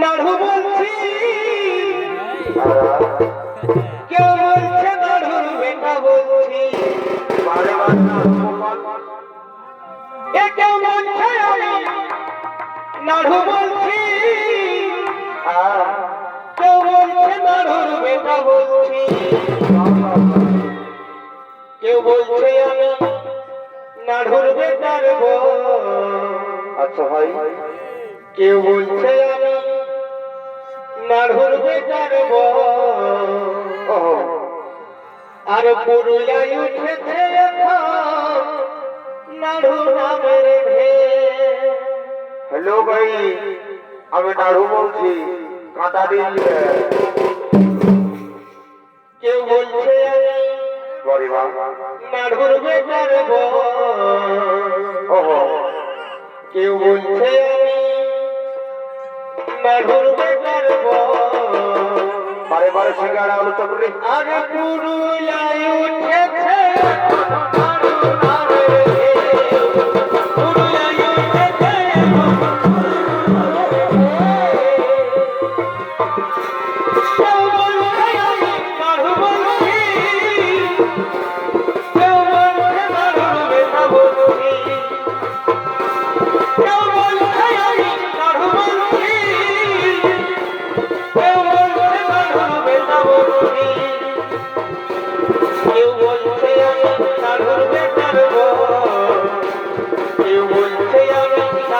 মারু বলছি কেউ বলছে মারুর বেটা বলছি। এ কেউ বলছে আমি নাড়ু বলছে নাড়ুর বেটা বলছি। কেউ বলছে আমি নাড়ুর বেটার বল আচ্ছা ভাই। কেউ বলছে আমি আর উঠেছে হ্যালো ভাই আমি নাড়ু বলছি কাঁটা দিয়ে কেউ বলছে কেউ বলছে मैं गुरु को करबो बारे बारे सिंगाड़ा उन तबरी अरे गुरु लाई उठे छे गुरु नारे गुरु लाई उठे छे गुरु नारे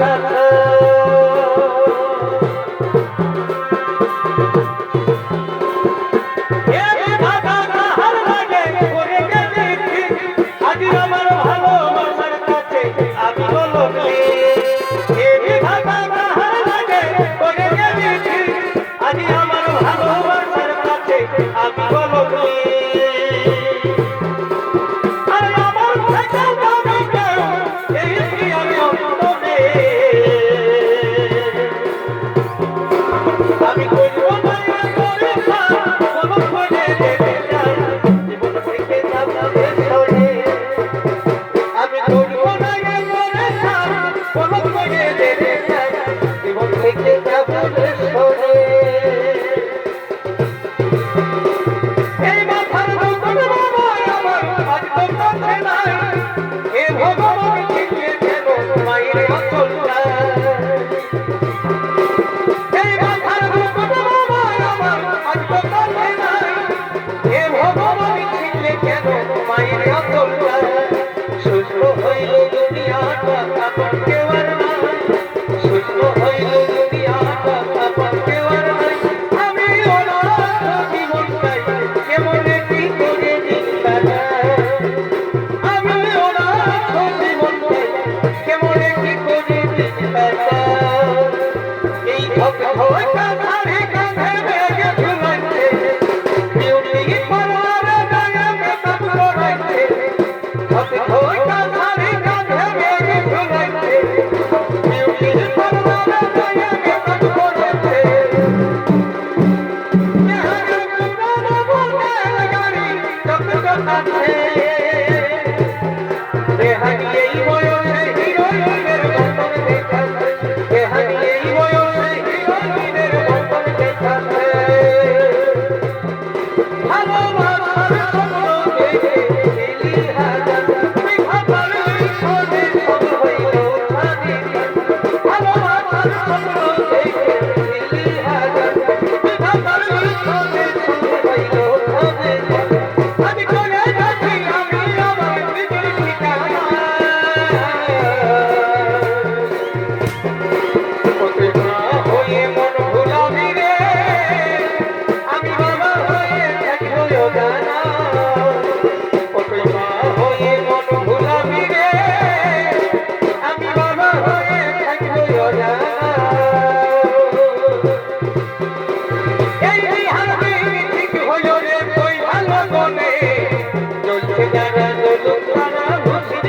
কথা take.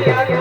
diario.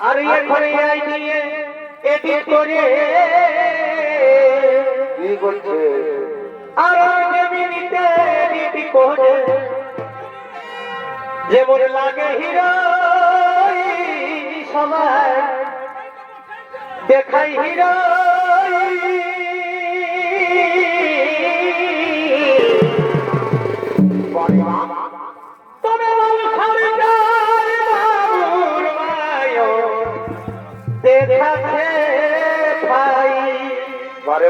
আর ইয়ে এরপরে আই নিয়ে এডিট করে কি যেমন লাগে হিরো সময় দেখাই হিরো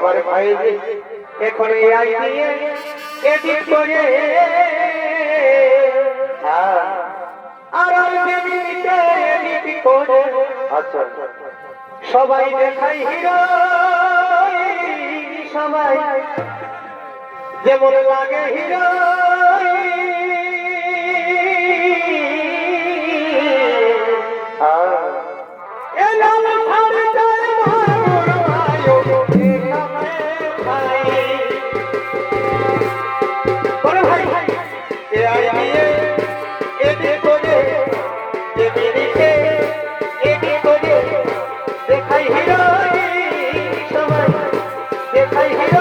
এবার ভাইজি এখন এই নিয়ে এটি করে। আর জমিতে এডিট করে। আচ্ছা। সবাই দেখাই হিরো। সবাই যেমন লাগে হিরো। আর দেখাই হিরোই সবাই দেখাই হিরো